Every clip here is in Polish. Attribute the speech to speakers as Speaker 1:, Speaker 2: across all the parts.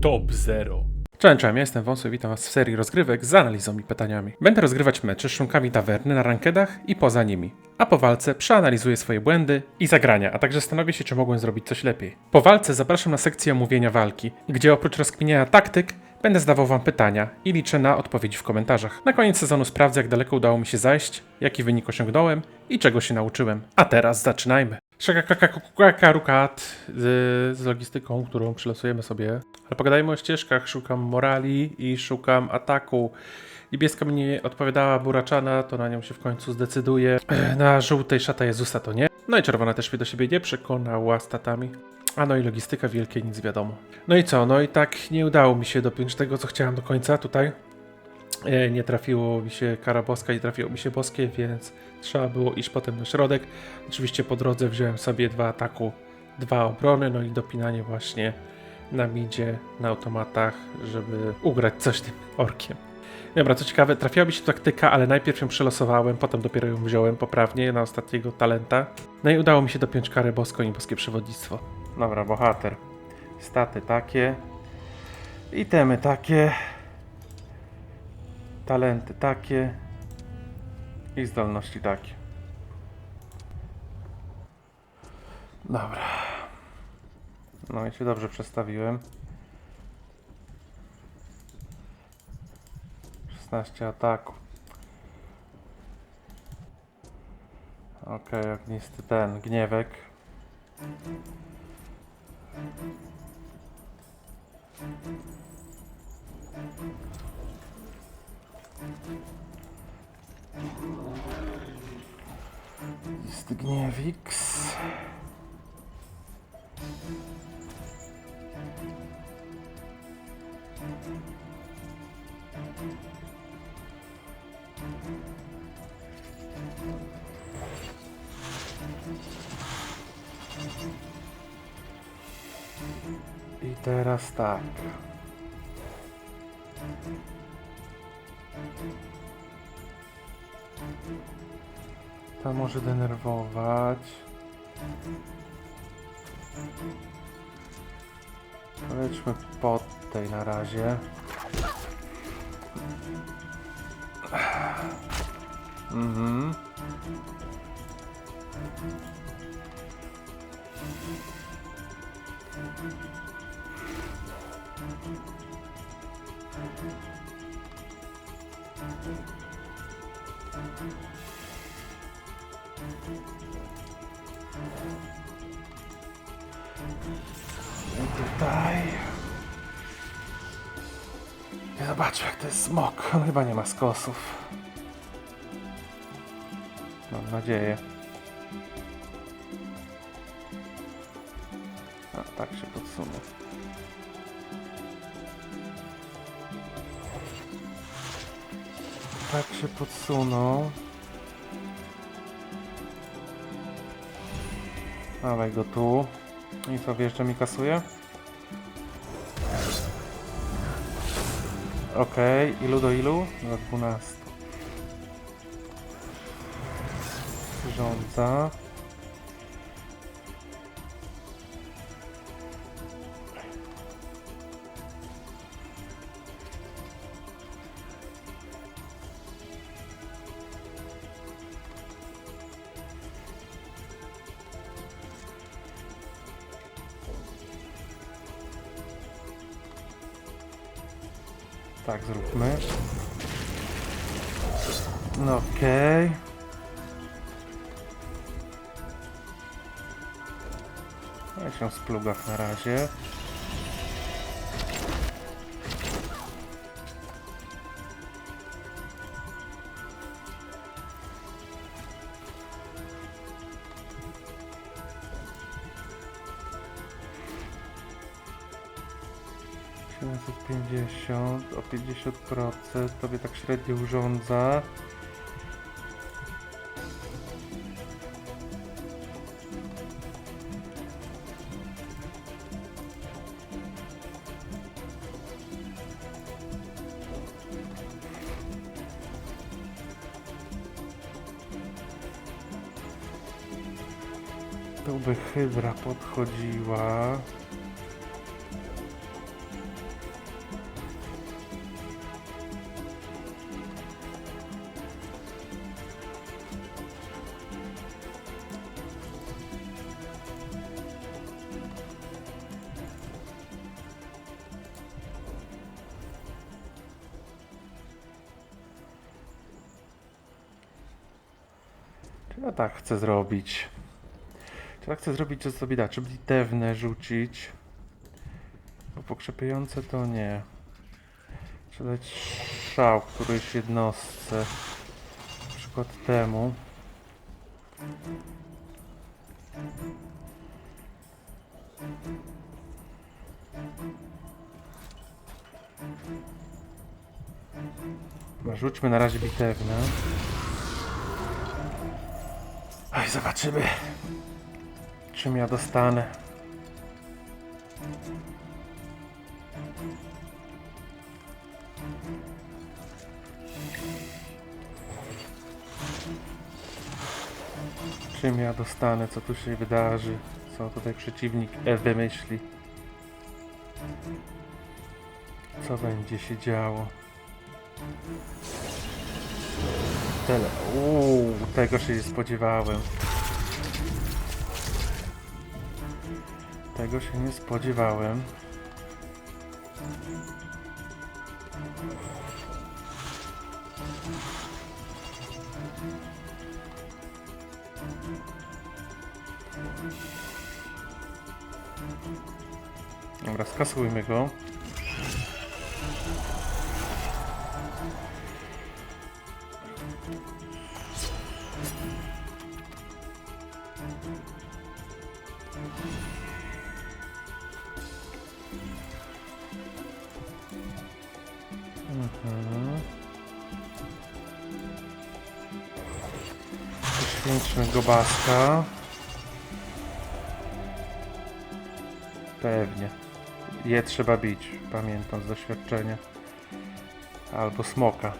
Speaker 1: Top Zero. Cześć, cześć, ja jestem Wąsu i witam was w serii rozgrywek z analizą i pytaniami. Będę rozgrywać mecze z członkami tawerny na rankedach i poza nimi. A po walce przeanalizuję swoje błędy i zagrania, a także zastanowię się, czy mogłem zrobić coś lepiej. Po walce zapraszam na sekcję omówienia walki, gdzie oprócz rozkminiania taktyk, będę zadawał wam pytania i liczę na odpowiedzi w komentarzach. Na koniec sezonu sprawdzę, jak daleko udało mi się zajść, jaki wynik osiągnąłem i czego się nauczyłem. A teraz zaczynajmy. Szakakarukat z, z logistyką, którą przylosujemy sobie. Ale pogadajmy o ścieżkach. Szukam morali i szukam ataku. Niebieska mi nie odpowiadała buraczana, to na nią się w końcu zdecyduje. Na żółtej szata Jezusa to nie. No i czerwona też mnie do siebie nie przekonała statami. A no i logistyka wielkie, nic wiadomo. No i co? No i tak nie udało mi się dopiąć tego, co chciałem do końca tutaj. E, Nie trafiło mi się kara boska, nie trafiło mi się boskie, więc trzeba było iść potem na środek. Oczywiście po drodze wziąłem sobie dwa ataku, dwa obrony, no i dopinanie właśnie na midzie, na automatach, żeby ugrać coś tym orkiem. Dobra, co ciekawe, trafiła mi się taktyka, ale najpierw ją przelosowałem, potem dopiero ją wziąłem poprawnie na ostatniego talenta. No i udało mi się dopiąć karę boską i boskie przewodnictwo. Dobra, bohater. Staty takie. Itemy takie. Talenty takie. I zdolności takie. Dobra. No i się dobrze przestawiłem. 16 ataku. Okej, ognisty ten, gniewek. Jest gniewiks. I teraz tak. To może denerwować. Powiedzmy po tej na razie. Mhm. I tutaj. I zobaczmy jak to jest smok. On chyba nie ma skosów. Mam nadzieję. A tak się podsunę. Tak się podsunął. Dawaj go tu. I co, że mi kasuje? Okej, ilu do ilu? Do 12. Rządza. Tak, zróbmy. No okej. Ja się splugach na razie. 50, o 50% tobie tak średnio urządza. To by hydra podchodziła. Ja tak chcę zrobić. Czy tak chcę zrobić, że sobie da? Czy bitewne rzucić? Bo pokrzepiające to nie. Czy dać szał którejś jednostce? Na przykład temu. Rzućmy na razie bitewne. Zobaczymy, czym ja dostanę. Czym ja dostanę, co tu się wydarzy, co tutaj przeciwnik e wymyśli. Co będzie się działo. Tyle. Uuu, tego się nie spodziewałem. Tego się nie spodziewałem. Dobra, skasujmy go. Mhm. Poświęćmy go baska. Pewnie. Je trzeba bić, pamiętam z doświadczenia. Albo smoka.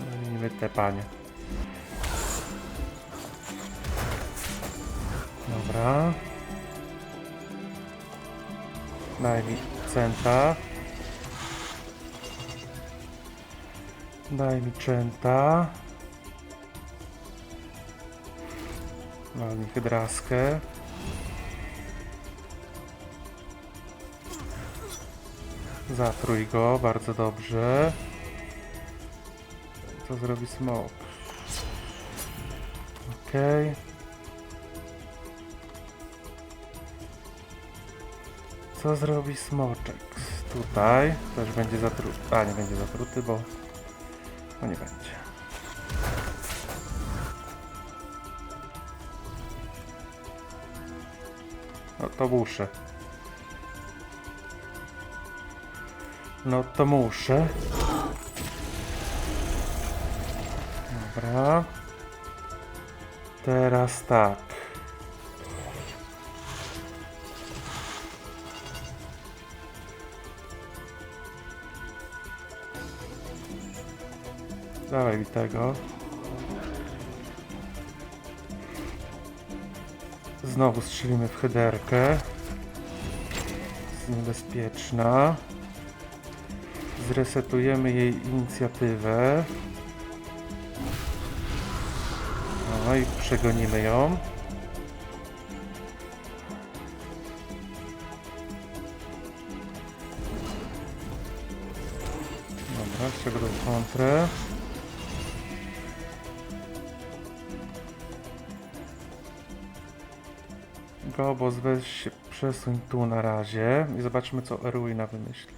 Speaker 1: No niby te panie. Dobra. Daj mi centa. Daj mi częta. Daj mi hydraskę. Zatrój go, bardzo dobrze. Co zrobi smok? Okej. Co zrobi smoczek? Tutaj też będzie zatruty. A, nie będzie zatruty, bo... No nie będzie. No to muszę. No to muszę. Dobra. Teraz tak. Dawaj mi tego. Znowu strzelimy w hyderkę. Jest niebezpieczna. Zresetujemy jej inicjatywę. No i przegonimy ją. Dobra, z czego kontrę. Gobos, weź się przesuń tu na razie i zobaczmy co Erwina wymyśli.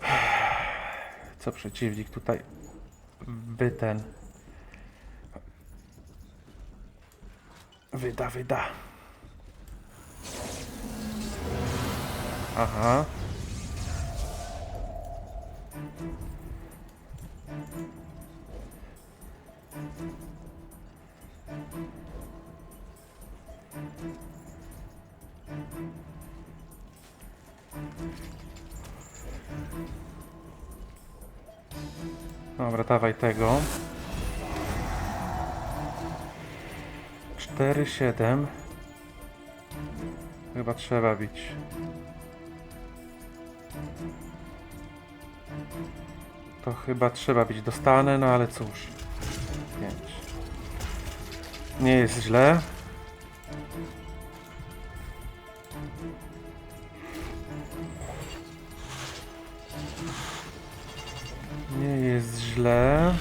Speaker 1: Co przeciwnik tutaj by ten wyda, wyda. Aha. Dobra, dawaj tego. 4, 7. Chyba trzeba bić. To chyba trzeba bić. Dostanę, no ale cóż. 5. Nie jest źle. Nieźle.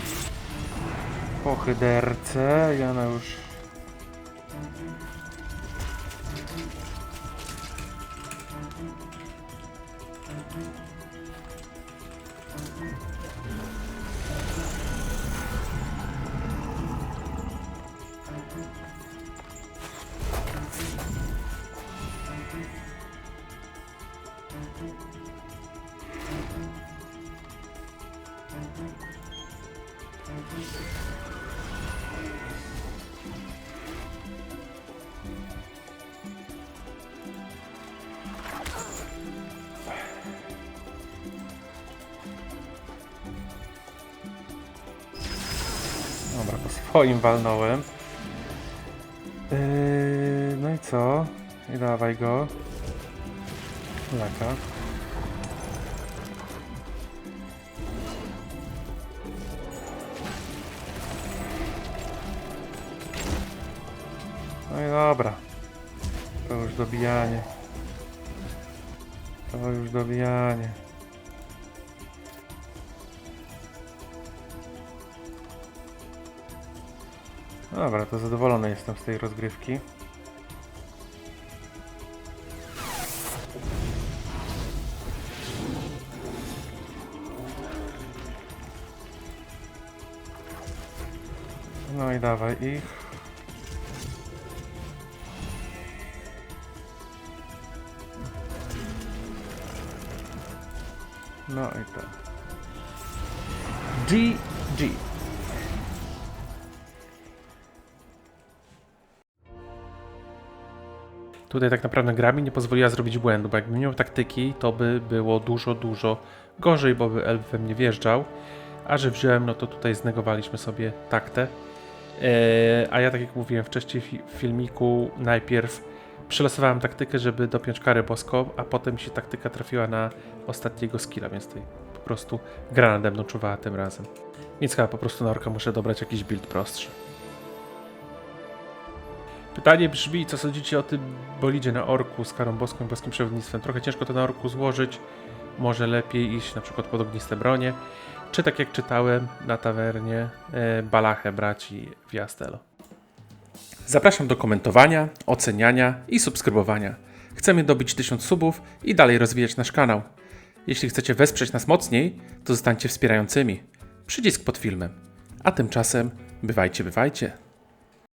Speaker 1: Po chyderce, Jana już... Dobra, po swoim walnąłem. Yy, no i co? I dawaj go. Laka. No i dobra. To już dobijanie. To już dobijanie. Dobra, to zadowolony jestem z tej rozgrywki. No i dawaj ich. No i tak. GG. Tutaj tak naprawdę gra mi nie pozwoliła zrobić błędu, bo jakbym miał taktyki, to by było dużo, dużo gorzej, bo by elf we mnie wjeżdżał. A że wziąłem, no to tutaj znegowaliśmy sobie taktę. Eee, a ja, tak jak mówiłem wcześniej w filmiku, najpierw przelosowałem taktykę, żeby dopiąć karę boską, a potem się taktyka trafiła na ostatniego skilla, więc tutaj po prostu gra nade mną czuwała tym razem. Więc chyba po prostu na orka muszę dobrać jakiś build prostszy. Pytanie brzmi, co sądzicie o tym bolidzie na orku z karą boską i boskim przewodnictwem? Trochę ciężko to na orku złożyć, może lepiej iść na przykład pod ogniste bronie, czy tak jak czytałem na tawernie, e, balachę braci Viastelo. Zapraszam do komentowania, oceniania i subskrybowania. Chcemy dobić 1000 subów i dalej rozwijać nasz kanał. Jeśli chcecie wesprzeć nas mocniej, to zostańcie wspierającymi. Przycisk pod filmem. A tymczasem bywajcie, bywajcie.